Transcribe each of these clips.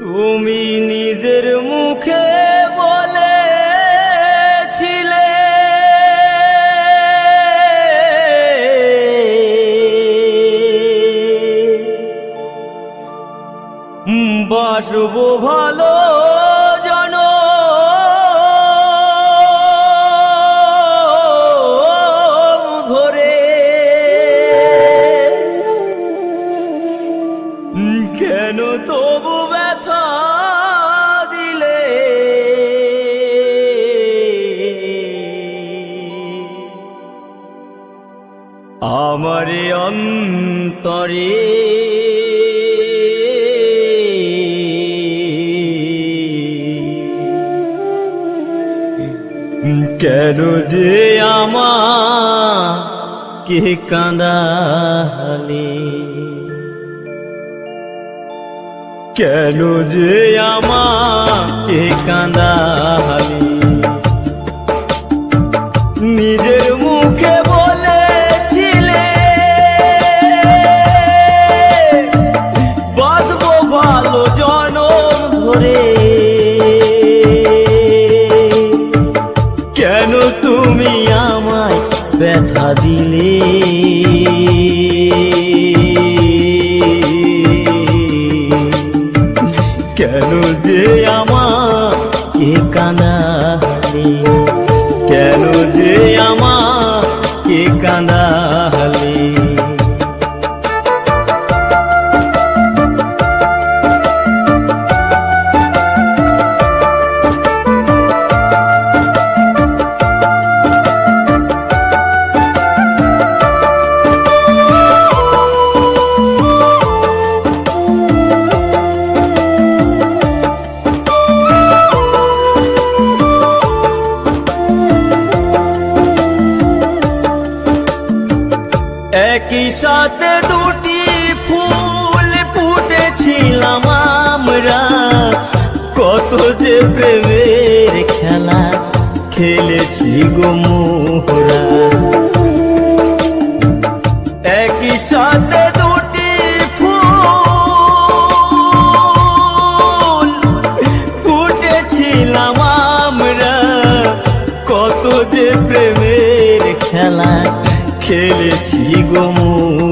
তুমি নিজের মুখে বলেছিলে। বাসবো ভালো করে। কেন যে আমা কে কাঁদালে কেন যে আমা কে খেলেছি গো মুখ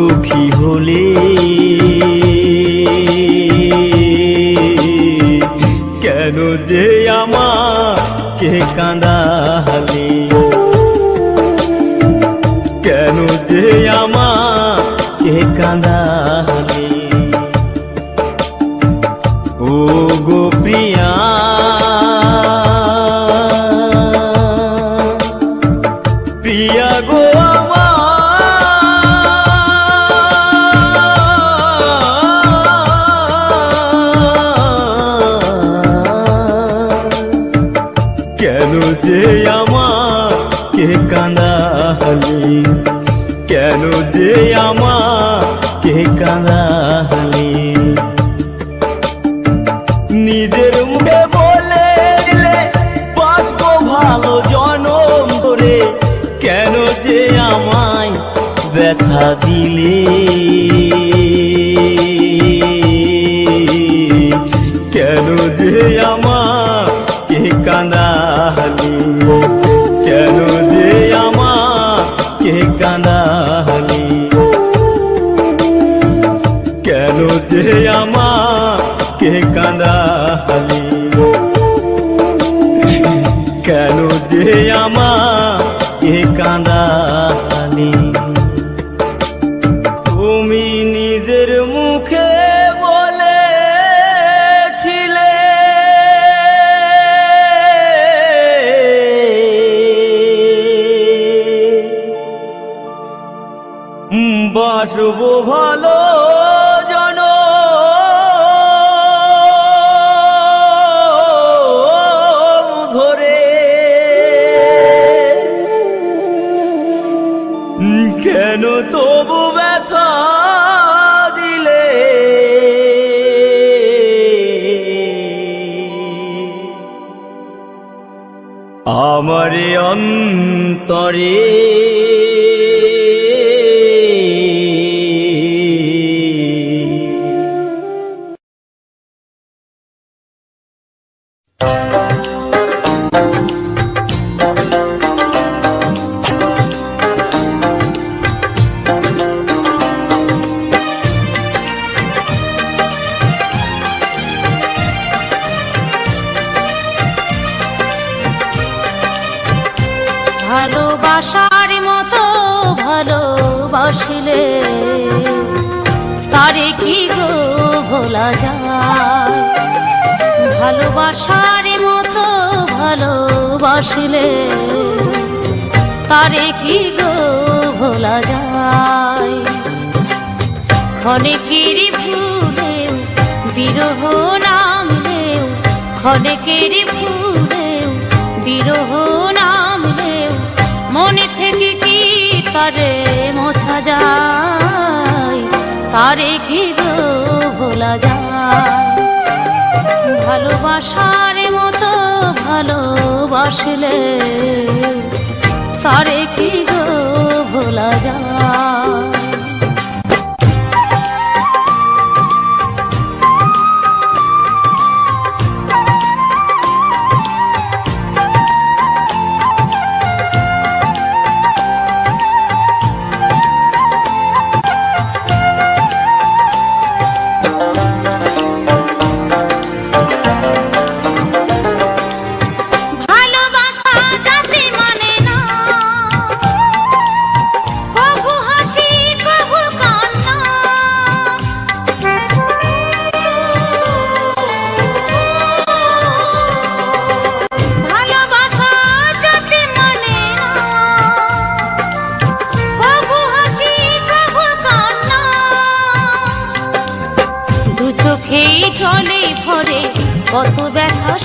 সুখী হলে। কেন যে আমাকে কাঁদালে কেন যে আমাকে কাঁদা আমার কে কাঁদাহালি তরে ভালোবাসলে তারে কি গো ভোলা যায়? ক্ষণেকের ভুলেও বিরহ নামলেও ক্ষণেকের ভুলেও বিরহ নামলেও, মনে থেকে কি তারে মোছা যায়? তারে কি গো ভোলা যায়? ভালোবাসার মতো ভালোবাসলে তারে কি গো ভোলা যায়?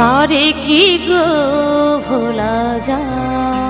তারে কি গো ভোলা যায়?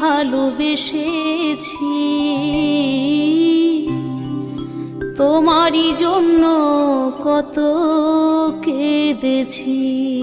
ভালোবেসেছি। তোমারই জন্য কত কেঁদেছি।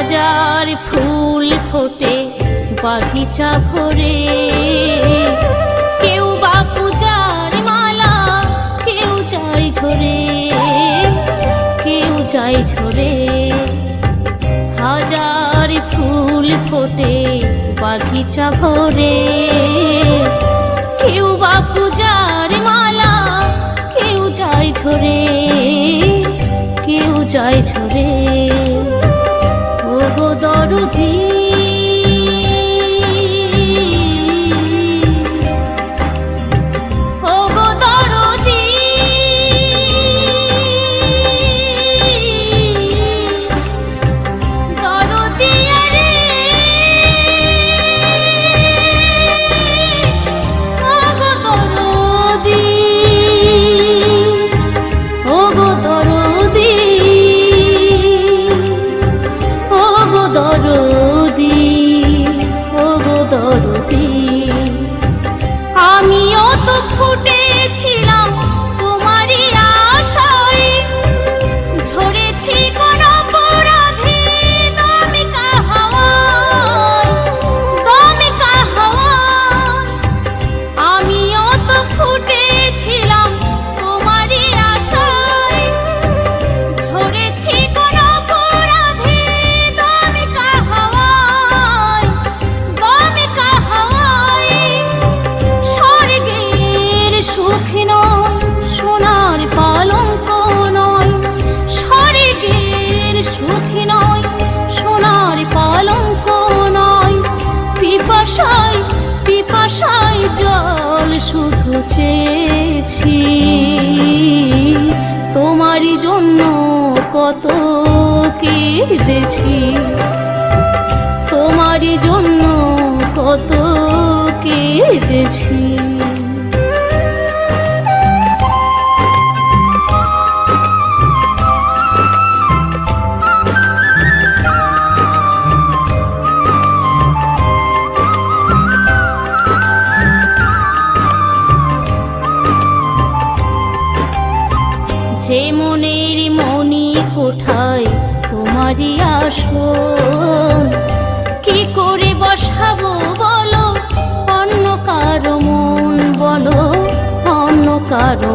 হাজার ফুল ফোটে, বাগিচা ভরে। কেউ বা পূজার মালা, কেউ চাই ঝরে, কেউ চাই ঝরে। হাজার ফুল ফোটে, বাগিচা ভরে। কেউ বা পূজার মালা, কেউ চাই ঝরে, কেউ চাই ঝরে। পিপাসায় জল শুধু চেয়েছি। তোমারই জন্য কত কেঁদেছি তোমারই জন্য কত কেঁদেছি কারও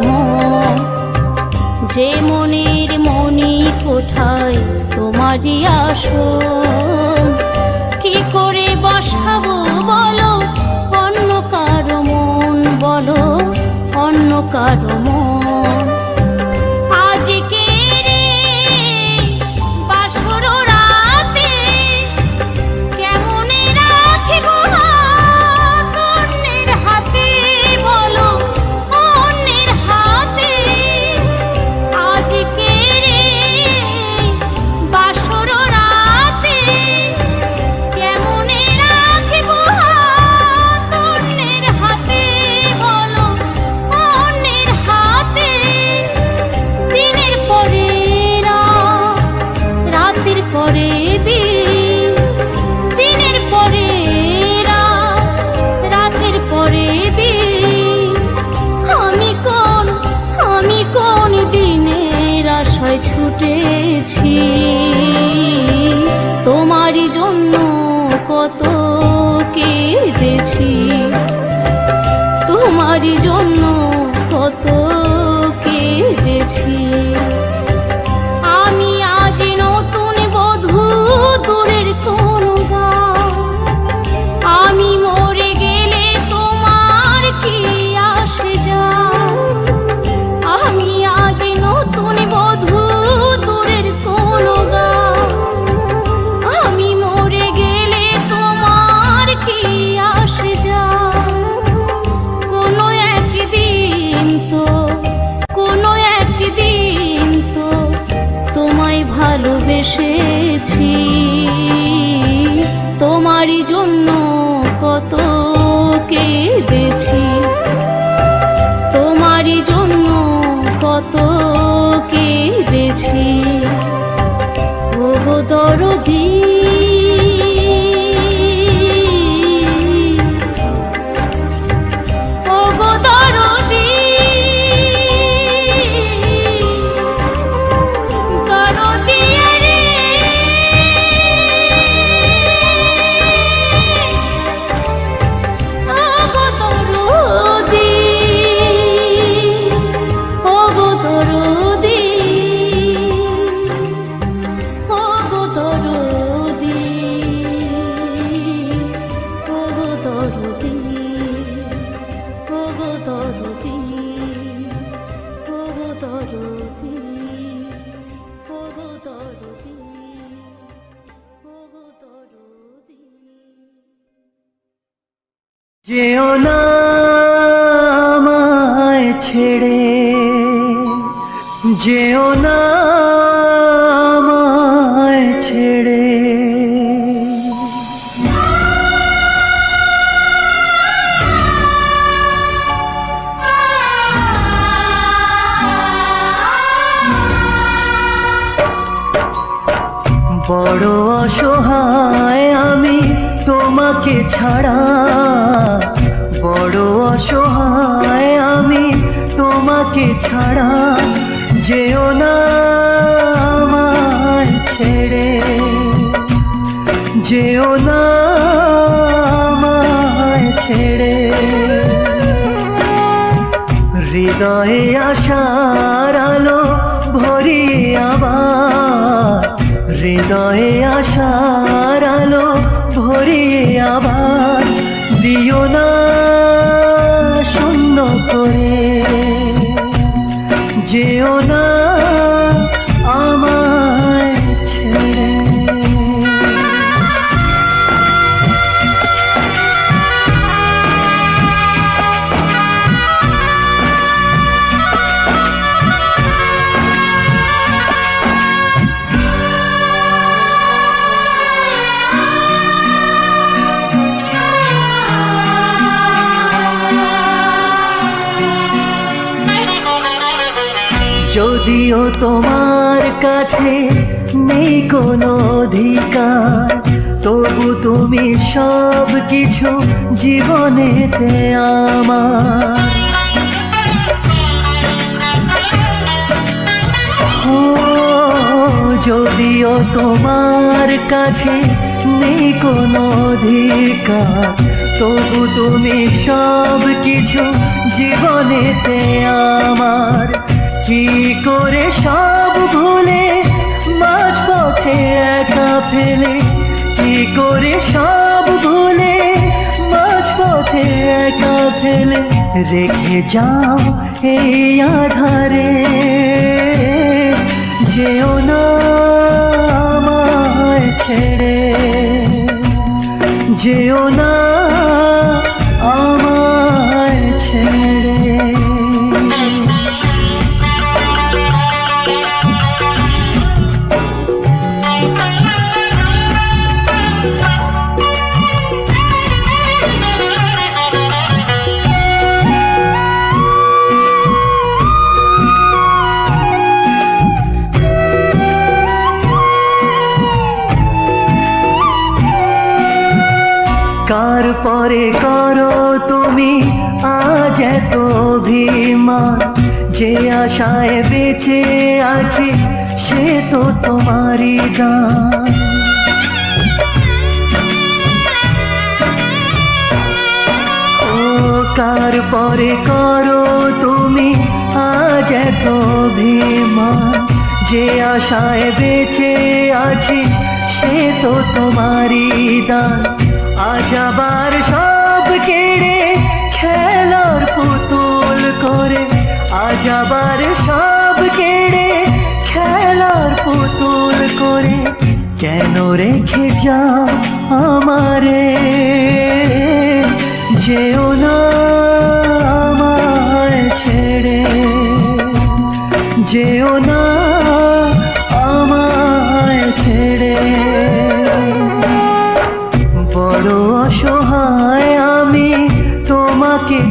যে মনের মনি কোথায়, তোমারই আসো কি করে বসাবো বলো, অন্য কারও মন বলো, অন্য কারও মন ছুটেছি তোমারই জন্য কত কেঁদেছি। তোমারই জন্য কত বড় অসহায় আমি তোমাকে ছাড়া যেও না আমায় ছেড়ে। যেও না আমায় ছেড়ে। হৃদয়ে আশার আলো ভরিয়ে আবার, হৃদয়ে আশার আলো ভরিয়ে আবার দিও না শূন্য করে। যেও না যদিও তোমার কাছে নেই কোনো অধিকার, তবু তুমি সব কিছু জীবনেতে আমার। যদিও তোমার কাছে নেই কোনো অধিকার, তবু তুমি সব কিছু জীবনেতে আমার। কি করে সব ভুলে মাঝ পথে একা ফেলে? কি করে সব ভুলে মাঝ পথে একা ফেলে? রেখে যাও এই আধারে। যেও না আমায় ছেড়ে। যেও না পরে করো তুমি আজ এত অভিমান। যে আশায় বেঁচে আছি, সে তো তোমারই দান। কার পরে করো তুমি আজ এত অভিমান। যে আশায় বেঁচে আছি, সে তো তোমারই দান। আজ আবার সব কেড়ে খেলার পুতুল করে। আজ আবার সব কেড়ে খেলার পুতুল করে। কেন রেখে যাও আমারে? যেও না আমায় ছেড়ে। যেও না আমায় ছেড়ে।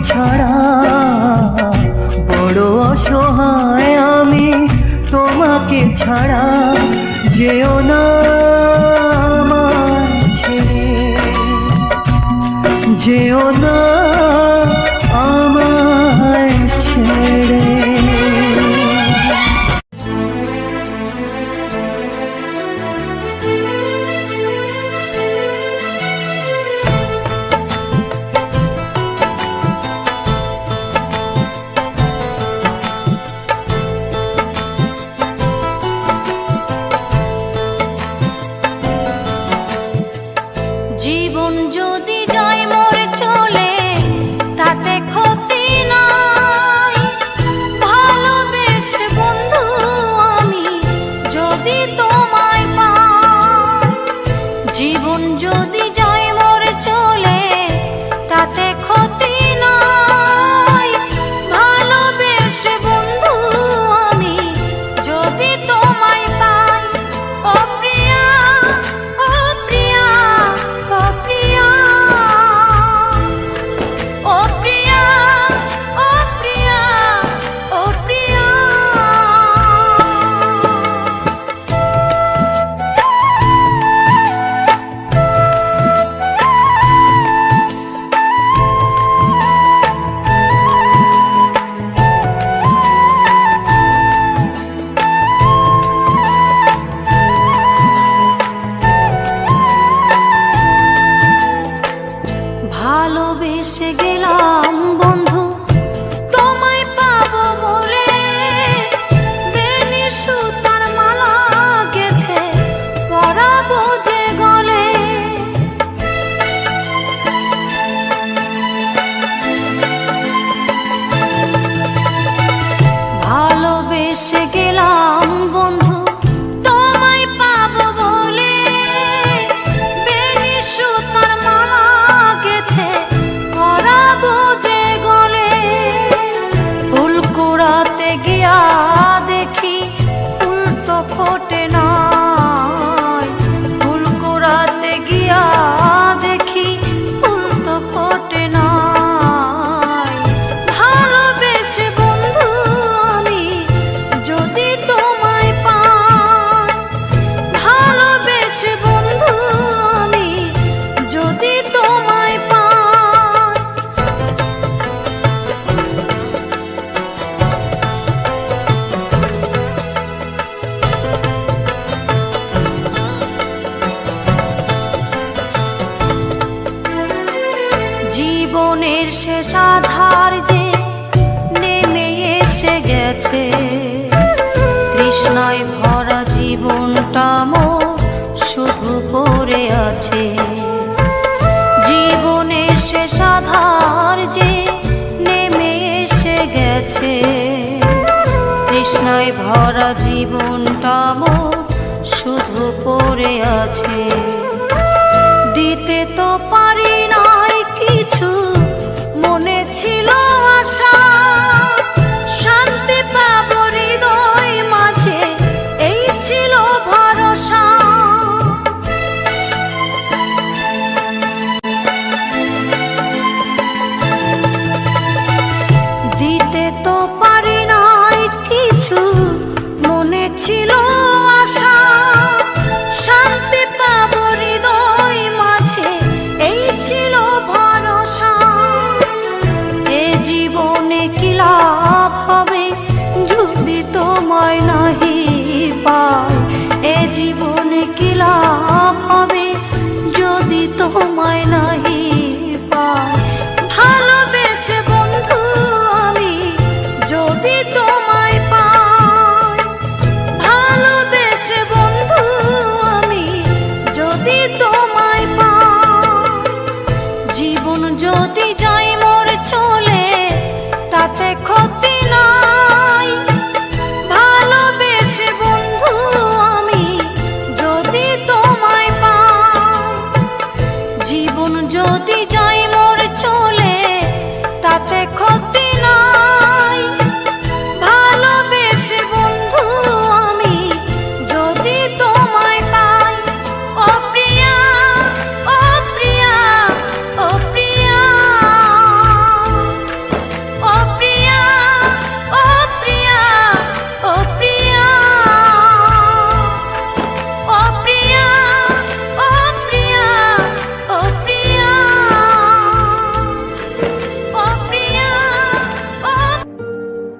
ছাড়া বড় অসহায় আমি তোমাকে ছাড়া যেও না যেও না তৃষ্ণায় ভরা জীবনটা মোর শুধু পড়ে আছে।